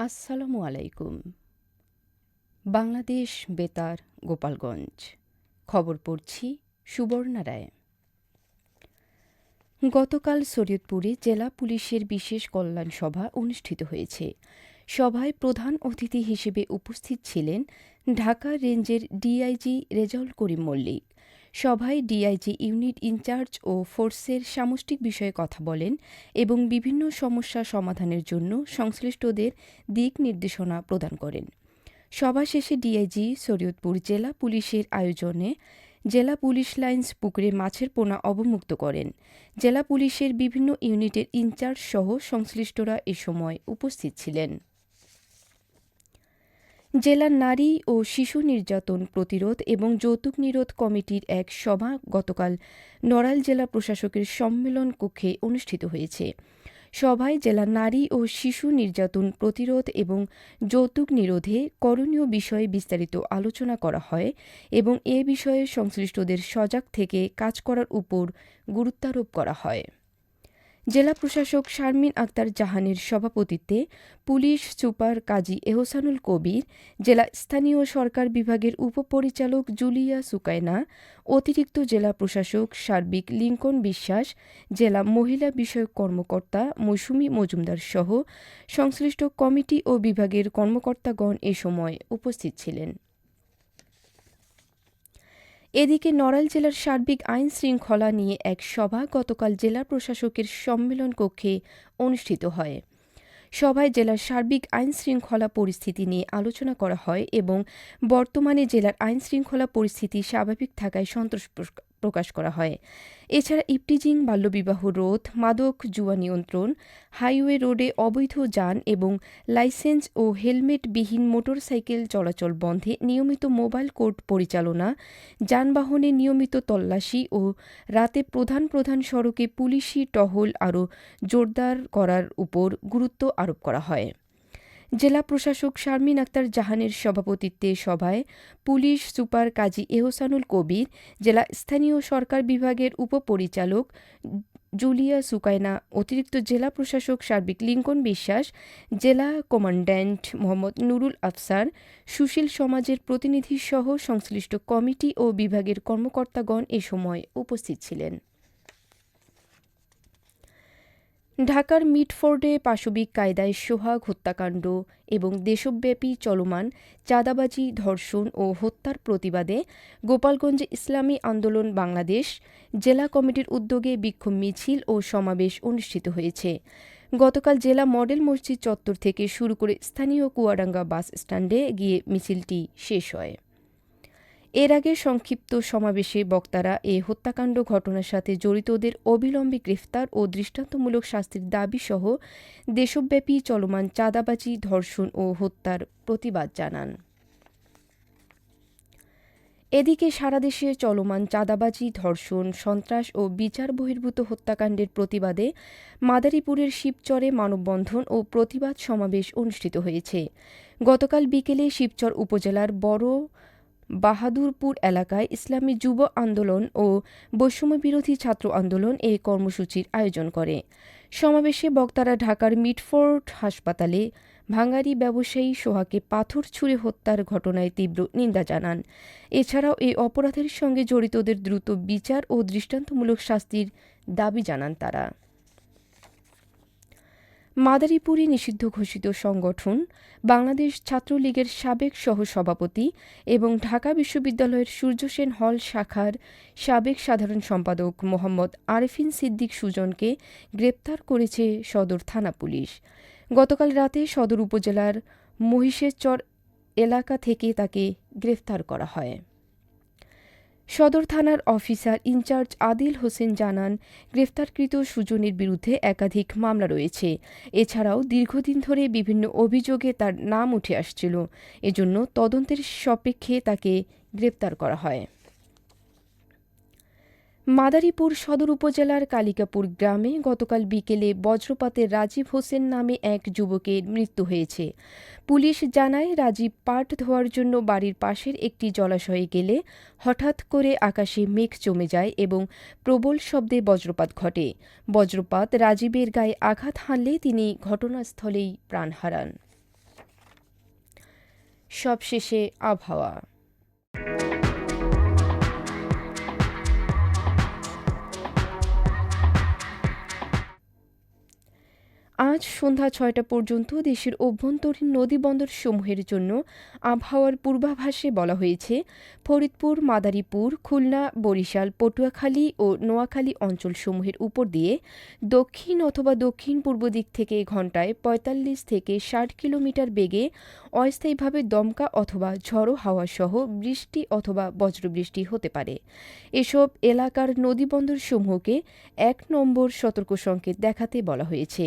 আসসালামু আলাইকুম। বাংলাদেশ বেতার, গোপালগঞ্জ। খবর পড়ছি সুবর্ণা রায়। গতকাল শরীয়তপুরে জেলা পুলিশের বিশেষ কল্যাণ সভা অনুষ্ঠিত হয়েছে। সভায় প্রধান অতিথি হিসেবে উপস্থিত ছিলেন ঢাকা রেঞ্জের ডিআইজি রেজাউল করিম মল্লিক। সভায় ডিআইজি ইউনিট ইনচার্জ ও ফোর্সের সামষ্টিক বিষয়ে কথা বলেন এবং বিভিন্ন সমস্যা সমাধানের জন্য সংশ্লিষ্টদের দিক নির্দেশনা প্রদান করেন। সভা শেষে ডিআইজি শরীয়তপুর জেলা পুলিশের আয়োজনে জেলা পুলিশ লাইন্স পুকুরে মাছের পোনা অবমুক্ত করেন। জেলা পুলিশের বিভিন্ন ইউনিটের ইনচার্জ সহ সংশ্লিষ্টরা এ সময় উপস্থিত ছিলেন। জেলার নারী ও শিশু নির্যাতন প্রতিরোধ এবং যৌতুক নিরোধ কমিটির এক সভা গতকাল নড়াইল জেলা প্রশাসকের সম্মেলন কক্ষে অনুষ্ঠিত হয়েছে। সভায় জেলা নারী ও শিশু নির্যাতন প্রতিরোধ এবং যৌতুক নিরোধে করণীয় বিষয়ে বিস্তারিত আলোচনা করা হয় এবং এ বিষয়ে সংশ্লিষ্টদের সজাগ থেকে কাজ করার উপর গুরুত্বারোপ করা হয়। জেলা প্রশাসক শারমিন আক্তার জাহানের সভাপতিত্বে পুলিশ সুপার কাজী এহসানুল কবির, জেলা স্থানীয় সরকার বিভাগের উপপরিচালক জুলিয়া সুকায়না, অতিরিক্ত জেলা প্রশাসক সার্বিক লিঙ্কন বিশ্বাস, জেলা মহিলা বিষয়ক কর্মকর্তা মৌসুমী মজুমদার সহ সংশ্লিষ্ট কমিটি ও বিভাগের কর্মকর্তাগণ এ সময় উপস্থিত ছিলেন। এদিকে নড়াইল জেলার সার্বিক আইন শৃঙ্খলা নিয়ে এক সভা গতকাল জেলা প্রশাসকের সম্মেলন কক্ষে অনুষ্ঠিত হয়। সভায় জেলার সার্বিক আইন শৃঙ্খলা পরিস্থিতি নিয়ে আলোচনা করা হয় এবং বর্তমানে জেলার আইন শৃঙ্খলা পরিস্থিতি স্বাভাবিক থাকায় সন্তোষ প্রকাশ করা হয়। এছাড়া ইপটিজিং, বাল্যবিবাহ রোধ, মাদক জুয়া নিয়ন্ত্রণ, হাইওয়ে রোডে অবৈধ যান এবং লাইসেন্স ও হেলমেটবিহীন মোটরসাইকেল চলাচল বন্ধে নিয়মিত মোবাইল কোর্ট পরিচালনা, যানবাহনে নিয়মিত তল্লাশি ও রাতে প্রধান প্রধান সড়কে পুলিশি টহল আরও জোরদার করার উপর গুরুত্ব আরোপ করা হয়। জেলা প্রশাসক শারমিন আক্তার জাহানের সভাপতিত্বে সভায় পুলিশ সুপার কাজী এহসানুল কবির, জেলা স্থানীয় সরকার বিভাগের উপপরিচালক জুলিয়া সুকায়না অতিরিক্ত জেলা প্রশাসক সার্বিক লিঙ্কন বিশ্বাস, জেলা কমান্ড্যান্ট মোহাম্মদ নুরুল আফসার, সুশীল সমাজের প্রতিনিধিসহ সংশ্লিষ্ট কমিটি ও বিভাগের কর্মকর্তাগণ এ সময় উপস্থিত ছিলেন। ঢাকার মিটফোর্ডে পাশবিক কায়দায় সোহাগ হত্যাকাণ্ড এবং দেশব্যাপী চলমান চাঁদাবাজি, ধর্ষণ ও হত্যার প্রতিবাদে গোপালগঞ্জে ইসলামী আন্দোলন বাংলাদেশ জেলা কমিটির উদ্যোগে বিক্ষোভ মিছিল ও সমাবেশ অনুষ্ঠিত হয়েছে। গতকাল জেলা মডেল মসজিদ চত্বর থেকে শুরু করে স্থানীয় কুয়াডাঙ্গা বাস স্ট্যান্ডে গিয়ে মিছিলটি শেষ হয়। এর আগে সংক্ষিপ্ত সমাবেশে বক্তারা এ হত্যাকাণ্ড ঘটনার সাথে জড়িতদের অবিলম্বে গ্রেফতার ও দৃষ্টান্তমূলক শাস্তির দাবিসহ দেশব্যাপী চলমান চাঁদাবাজি, ধর্ষণ ও হত্যার প্রতিবাদ জানান। এদিকে সারা দেশে চলমান চাঁদাবাজি, ধর্ষণ, সন্ত্রাস ও বিচার বহির্ভূত হত্যাকাণ্ডের প্রতিবাদে মাদারীপুরের শিবচরে মানববন্ধন ও প্রতিবাদ সমাবেশ অনুষ্ঠিত হয়েছে। গতকাল বিকেলে শিবচর উপজেলার বড় বাহাদুরপুর এলাকায় ইসলামী যুব আন্দোলন ও বৈষম্যবিরোধী ছাত্র আন্দোলন এই কর্মসূচির আয়োজন করে। সমাবেশে বক্তারা ঢাকার মিটফোর্ড হাসপাতালে ভাঙ্গারি ব্যবসায়ী সোহাকে পাথর ছুঁড়ে হত্যার ঘটনায় তীব্র নিন্দা জানান। এছাড়াও এই অপরাধের সঙ্গে জড়িতদের দ্রুত বিচার ও দৃষ্টান্তমূলক শাস্তির দাবি জানান তারা। মাদারীপুরে নিষিদ্ধ ঘোষিত সংগঠন, বাংলাদেশ ছাত্রলীগের সাবেক সহসভাপতি এবং ঢাকা বিশ্ববিদ্যালয়ের সূর্যসেন হল শাখার সাবেক সাধারণ সম্পাদক মোহাম্মদ আরেফিন সিদ্দিক সুজনকে গ্রেপ্তার করেছে সদর থানা পুলিশ। গতকাল রাতে সদর উপজেলার মহিষেরচর এলাকা থেকে তাকে গ্রেফতার করা হয়। সদর থানার অফিসার ইনচার্জ আদিল হোসেন জানান, গ্রেফতারকৃত সুজনের বিরুদ্ধে একাধিক মামলা রয়েছে। এছাড়াও দীর্ঘদিন ধরে বিভিন্ন অভিযোগে তার নাম উঠে আসছিল। এজন্য তদন্তের সপেক্ষে তাকে গ্রেপ্তার করা হয়। মাদারীপুর সদর উপজেলার কালিকাপুর গ্রামে গতকাল বিকেলে বজ্রপাতে রাজীব হোসেন নামে এক যুবকের মৃত্যু হয়েছে। পুলিশ জানায়, রাজীব পাট ধোয়ার জন্য বাড়ির পাশের একটি জলাশয়ে গেলে হঠাৎ করে আকাশে মেঘ জমে যায় এবং প্রবল শব্দে বজ্রপাত ঘটে। বজ্রপাত রাজীবের গায়ে আঘাত হানলে তিনি ঘটনাস্থলেই প্রাণ হারান। সবশেষে আবহাওয়া। আজ সন্ধ্যা ছয়টা পর্যন্ত দেশের অভ্যন্তরীণ নদীবন্দর সমূহের জন্য আবহাওয়ার পূর্বাভাসে বলা হয়েছে, ফরিদপুর, মাদারীপুর, খুলনা, বরিশাল, পটুয়াখালী ও নোয়াখালী অঞ্চলসমূহের উপর দিয়ে দক্ষিণ অথবা দক্ষিণ পূর্ব দিক থেকে ঘন্টায় ৪৫ থেকে ষাট কিলোমিটার বেগে অস্থায়ীভাবে দমকা অথবা ঝড়ো হাওয়া সহ বৃষ্টি অথবা বজ্রবৃষ্টি হতে পারে। এসব এলাকার নদীবন্দরসমূহকে এক নম্বর সতর্ক সংকেত দেখাতে বলা হয়েছে।